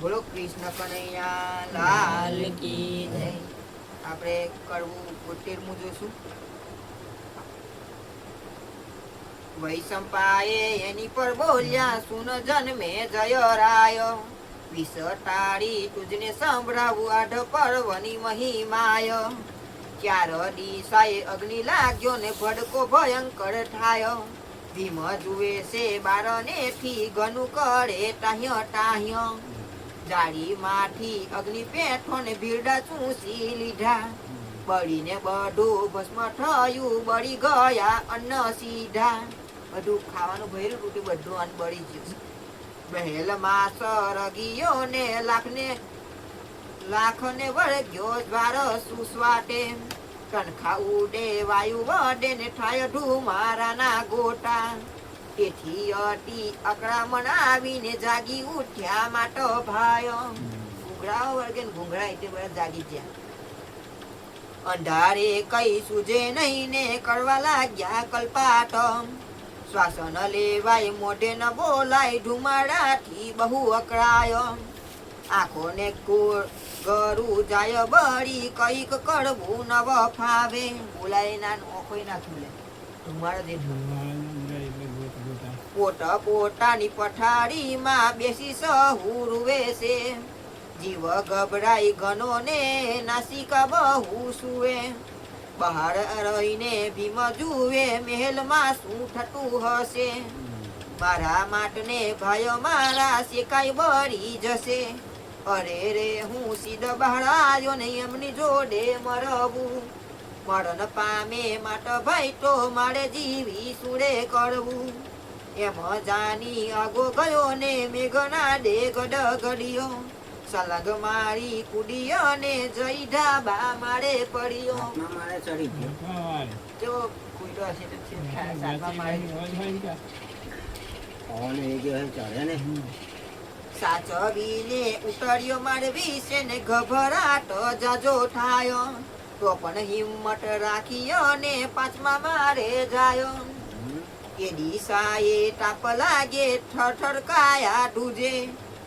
બોલો, કૃષ્ણ કનૈયા લાલ કી જય. આપણે કડવું બોતેરમું જોશું. વૈશંપાએ એની પર બોલ્યા, સુન જન્મે જય રાય. વિષ તાળી તુજને સંભળાવું આઢ પર્વની મહિમાય. ચાર દિશાએ અગ્નિ લાગ્યો ને ભડકો ભયંકર થાય ભીમ જુએ છે બારને થી ઘનું કરે ટાહ્યો ટાહ્ય જાળી માંથી અગ્નિ પેઠો ને ભીડા ચૂસી લીધા. બળીને બધું ભસ્મ થયું, બળી ગયા અન્ન સીધા. બધું ખાવાનું ભર્યું તૂટી બધું અન્ન બળી ગયું. બહેલમાં સરગીયો ને લાખને લાખને વળગ્યો દ્વાર સુસ્વાટે. કણખા ઉડે, વાયુ વડે ને થાય ધુમારાના ગોટા. તેથી અતિ અકળામણ આવીને જાગી ઉઠ્યા માટો ભાયો. ઘૂંઘરાઓ વળગે ને ઘૂંઘરા એટલે બધા જાગી ગયા. અંધારે કઈ સુજે નહીં ને કરવા લાગ્યા કલ્પાટ. શ્વાસન લેવાય મોઢે ન બોલાય ધુમાડાથી બહુ અકળાય. આંખોને ગરું જાય બળી કંઈક કડવું નવ ફાવે. બોલાય ના ઓખોય ના ખુલે ધુમાડો દે પોટ પોતાની પથારીમાં બેસી સહુરુવે છે જીવ ગભરાઈ ઘનો ને નાસિકા બહુ સુવે. બહાર રહીને ભીમ જુએ, મહેલમાં શું થતું હશે? મારા માટને ભાઈઓ મારા શેકાઈ બળી જશે. અરે રે, હું સીધ બહાર આવ્યો ને એમની જોડે મરવું. મરણ પામે માટ ભાઈ તો મારે જીવી સુડે કરવું. એમ જાની આગો ગયો ને મેઘના ડે ગડ ગડિયો સલગ મારી કુડિયો ને જઈ ઢાબા મારે પડ્યો. મારે ચડી ગયો. જો કુડો હશે છે સાતમા મારે. પવન એ ગયો ચડે ને. સાચવીને ઉતર્યો મારે વિશે ને ગભરાટ જાજો થાયો તો પણ હિંમત રાખી અને પાંચમા મારે જાયો. એ દિશાએ તાપ લાગે ઠઠર કાયા ડૂજે.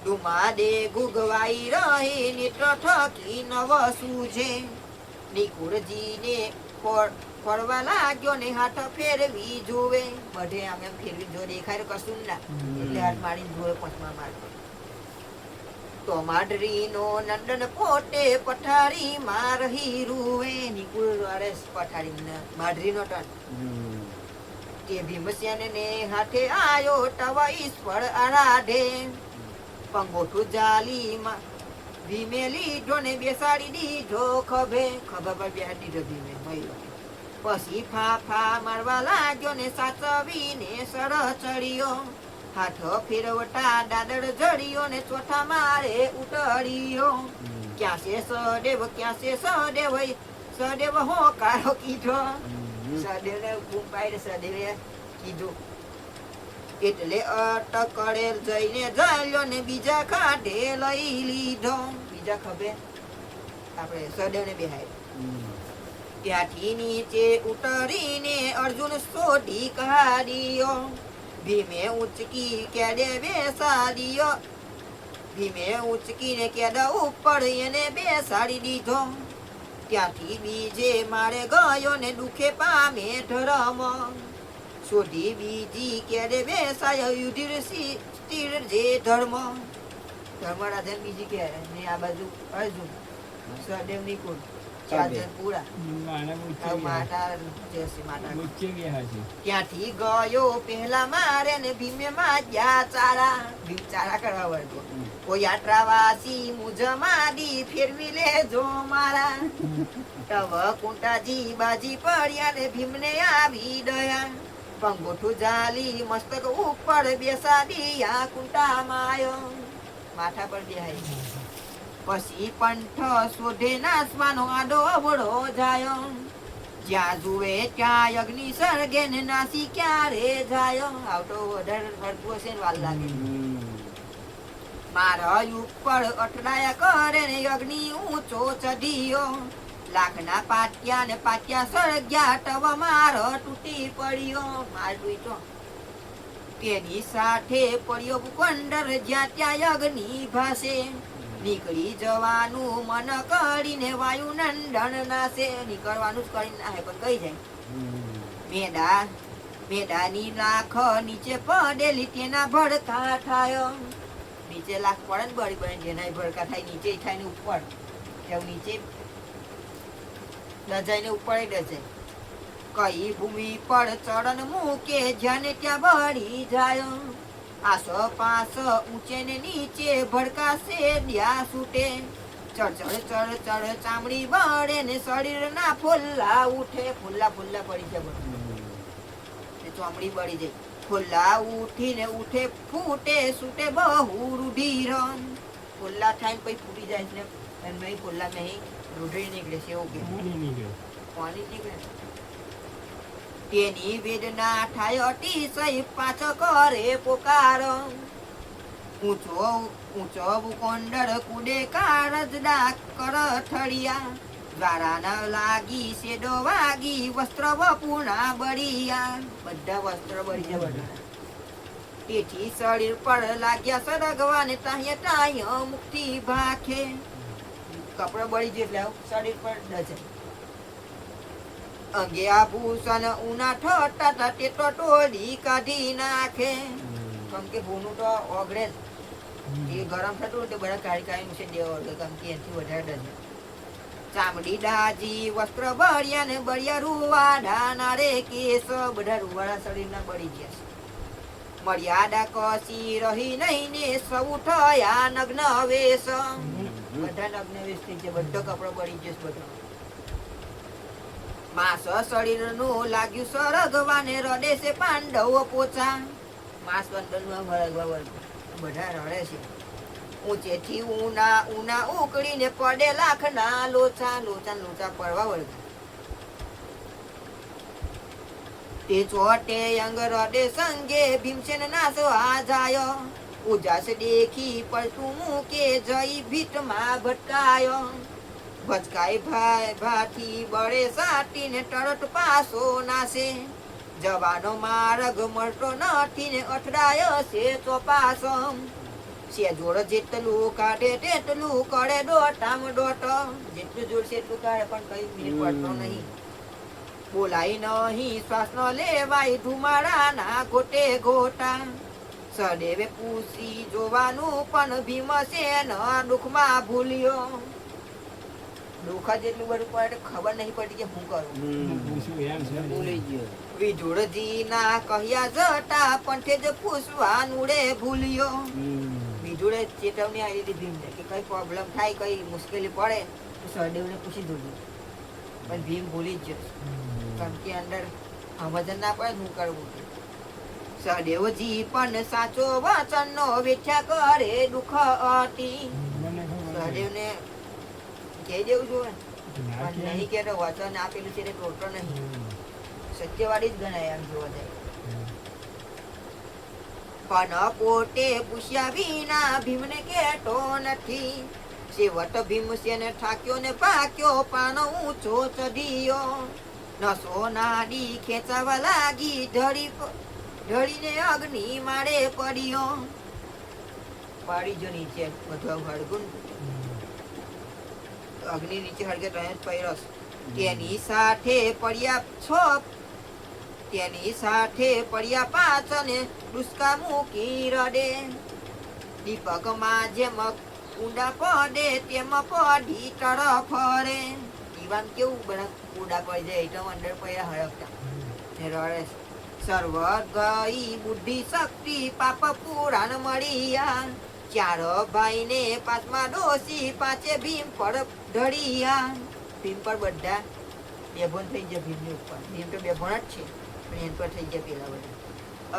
ડુમાડે ગુગવાઈ રહે ને ઠઠકી નવ સૂજે. નિકુળજીને ફરવા લાગ્યો ને હાથ ફેરવી જોવે. બધે આમ એમ ફેરવી જો દેખાય કશું ના. એટલે હાથ મારીને જોવે પછમાં મારતો. તો માડરીનો નંદન પોતે પથારીમાં રહી રૂવે. નિકુળ વાળે પથારી માડરીનો ટન. કે ભીમસેન ને હાથે આયો તવા ઈશ્વર આરાધે. પંગોઠું જાલીમાં ભીમે લીધો ને બેસાડી દીધો ખભે. ખભા પર બેસાડી દીધો ભીમે મયો પછી ફાફા મારવા લાગ્યો ને સાચવીને સર ચડ્યો. હાથ ફેરવટા દાદર જડ્યો ને ચોથા મારે ઉતર્યો. ક્યાં છે સદેવ, ક્યાં છે સદેવ સદેવ હો કાળો કીધો. હમ. સદેવને બૂમ પાડી સદેવે કીધું એટલે અટકડે જઈને જાલ્યો ને બીજા કાઢે લઈ લીધો. બીજા ખભે આપણે સદેવને બેહાય. ત્યાંથી નીચે ઉતરીને અર્જુન શોધી કાઢ્યો. ભીમે ઉચકી કેડે બેસાડ્યો. ભીમે ઉચકીને કેડા ઉપર એને બેસાડી દીધો. ત્યાંથી બીજે મારે ગયો ને દુખે પામે ધરમ? શોધી બીજી ક્યારે બેસાયો યુધિર સ્થિર જે ધર્મ? ધર્મરાજન બીજી કે ને આ બાજુ અર્જુન સદેવ નિકુળ ત્યાંથી ગયો પહેલા મારે ને ભીમે માજ્યા ચારા. ભીમ ચારા કરવા વળતો કોઈ આટરાવાસી મુજ માડી ફેરવી લેજો મારા. તવ કુંટાજી બાજી પડ્યા ને ભીમને આવી દયા. પંગોઠું જાલી મસ્તક ઉપર બેસાડી આ કુંટા માયો માથા પર બેહાઈ. પછી પંથ શોધે નાસવાનો આડો અવળો જાયો. જ્યાં જુએ ત્યાં અગ્નિ સળગે ને નાસી ક્યારે જાયો. આવતો વધારે હરકું હશે ને. મારા ઉપર અટડાયા કરે ને અગ્નિ ઊંચો ચઢીયો. લાખના પાટિયા ને પાટિયા સળગ્યા તવ મારો તૂટી પડ્યો. માર તો તેની સાથે પડ્યો ભૂખંડર જ્યાં ત્યાં અગ્નિ ભાસે. નીકળી જવાનું, મન કરીને વાયુ નંદન નાશે. નીકળવાનું જ કરીને નાહે પણ કઈ જાય. મેડા મેડાની લાખ નીચે પડેલી તેના ભડકા થાય. નીચે લાખ પડે ને બળી બળી જેના ભડકા થાય, નીચે થાય ને ઉપર. તેવું નીચે? ડજાઈને ઉપર ડજાય કઈ ભૂમિ પર ચરણ મૂકે જ્યાં ત્યાં બળી જાય. આસો પાસ ઊંચે ને નીચે ભડકાશે ડ્યા છૂટે. ચડ ચડ ચડ ચડ ચામડી બળે ને શરીરના ફોલ્લા ઉઠે. ફોલ્લા ફોલ્લા પડી જાય બધું. ચામડી બળી જાય. ફોલ્લા ઉઠીને ઉઠે ફૂટે સૂટે બહુ રુધિર ફોલ્લા થાય પછી ફૂટી જાય એટલે એમ નહીં ફોલ્લા નહીં રુધિર નીકળે છે એવું કે પાણી નીકળે. તેની વેદના થાય અતિશય પાછ કરે પોકાર. ઊંચો ઊંચો ભૂકોંડળ કુડે કારજડા કર દ્વારા લાગી શેડો વાગી વસ્ત્ર વપુણા બળિયા. બધા વસ્ત્ર બળી બધા તેથી શરીર પર લાગ્યા સરગવાને તાહ્ય તાહ્ય મુક્તિ ભાખે. કપડો બળી જાય શરીર પર ડજે. અંગે ભૂષણ ઉના ઠટા તે તો ટોળી કાઢી નાખે. કેમ કે ભૂનું તો ઓગળે જ. એ ગરમ થતું તે બધા કાઢી કાઢી છે દેવો કેમ કે એથી વધારે ડર ચામડી દાજી વસ્ત્ર બળિયા ને બળિયા રૂવાડા ના રે કેસ બધા રૂવાડા શરીરના બળી ગયા છે. મર્યાદા કસી રહી નહીં ને સૌ થયા નગ્ન વેશ. બધા નગ્ન વેશ થઈ છે બધો કપડો બળી ગયો છે બધો. માસ શરીરનું લાગ્યું સરગવાને રડે છે પાંડવો પોચા. માસ બંધનનું હળગવા બધા રડે છે. ઊંચેથી ઉના ઊના ઉકળીને પડે લાખના લોચા લોચા લોચા પડવા વળગ. તે ચોટે અંગ રડે સંગે ભીમસેન નાસો આ જાય ઉજાસ દેખી પડતું મૂકે જઈ ભીતમાં ભટકાયો. ભચકાય ભાઈ ભાઠી બળે સાટીને તરત પાસો નાસે જવાનો માર્ગ મળતો નથી ને અથડાય છે ચોપાસો છે જોડ જેટલું કાઢે તેટલું કરે દોટામ દોટ. જેટલું જોડશે એટલું કાઢે પણ કઈ મીર પડતો નહીં. બોલાય નહીં શ્વાસ ન લેવાય ધુમાડાના ગોટે ગોટા સદેવે પૂછી જોવાનું પણ ભીમસેન દુઃખમાં ભૂલ્યો. દુઃખ જેટલું બધું પડે ખબર નહીં પડતી કે હું કરું. ભૂલી ગયો. વિજોડજી ના કહ્યા જટા પંથે જ પૂછવા નુડે ભૂલ્યો. વિજોડે ચેતવણી આવી દીધી ભીમને કે કઈ પ્રોબ્લેમ થાય કઈ મુશ્કેલી પડે તો સહદેવને પૂછી દીધું. પણ ભીમ ભૂલી જ ગયો. કારણ કે અંદર સમજણ ના પડે શું કરવું સહદેવજી પણ સાચો વચનનો વેઠ્યા કરે દુઃખ હતી. સહદેવને કહી દેવું જોઈએ પણ નહીં કે વચન આપેલું છે તે નહીં. સત્યવાળી જ ગણાય એમ જોવા જાય. પણ કોટે પૂછ્યા વિના ભીમને કેટો નથી. સેવટ ભીમસેન ઠાક્યો ને પાક્યો પાનો ઊંચો ચઢિયો નસો નાડી ખેંચાવા લાગી ઢળી ઢળીને અગ્નિ માળે પડ્યો. પાડી જો નીચે બધો હળગું અગ્નિ નીચે હળગે રહે પૈરસ. તેની સાથે પડ્યા છ તેની સાથે પડ્યા પાંચ અને ડુસકા મૂકી રડે દીપકમાં જેમ ઊંડા પડે, તેમ પડી તરફ રે દીવામ કેવું બધા ઊંડા પડી જાય એટલે અંદર પડ્યા હળકતા રડે. સર્વ ગઈ બુદ્ધિ શક્તિ પાપ પુરાણ મળ્યા. ચાર ભાઈ ને પાંચમા ડોસી પાંચે ભીમ પર ઢળિયા. ભીમ પર બધા બેભોન થઈ ગયા ભીમની ઉપર. ભીમ તો બેભોન જ છે પણ એમ પર થઈ ગયા પેલા બધા.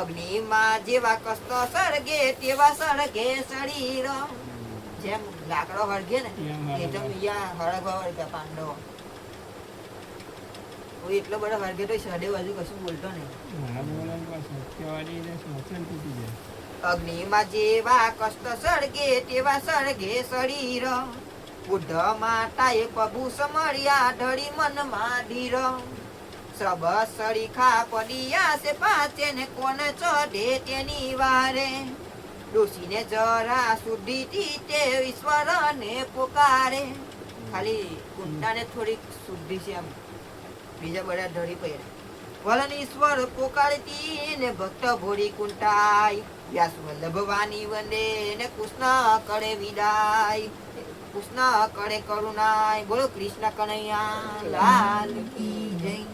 અગ્નિમાં જેવા કસ્તો સળગે તેવા સળગે શરીર. જેમ લાકડો હળગે ને એ તો અહીંયા હળગવા વળગ્યા પાંડવો કોઈ એટલો બધો હળગે તો સડે બાજુ કશું બોલતો નહીં. અગ્નિમાં જેવા કષ્ટ સળગે, તેવા સળગે શરીર. બુદ્ધ માતાએ પગુ સમળ્યા ઢળી મનમાં ધીર. સબ સરીખા પડિયા છે પાચે ને કોને ચઢે તેની વારે. ડોસીને જરા શુદ્ધિથી તે ઈશ્વરને પોકારે. ખાલી કુંડાને થોડીક શુદ્ધિ છે એમ. બીજા બધા ઢળી પડ્યા વલન ઈશ્વર પોકારતી ને ભક્ત ભોળી કુંટાઈ. વ્યાસ વલ્લભવાની વંદે ને કૃષ્ણ કરે વિદાય. કૃષ્ણ કરે કરુણાય. બોલો કૃષ્ણ કનૈયા, લાલ કી જય.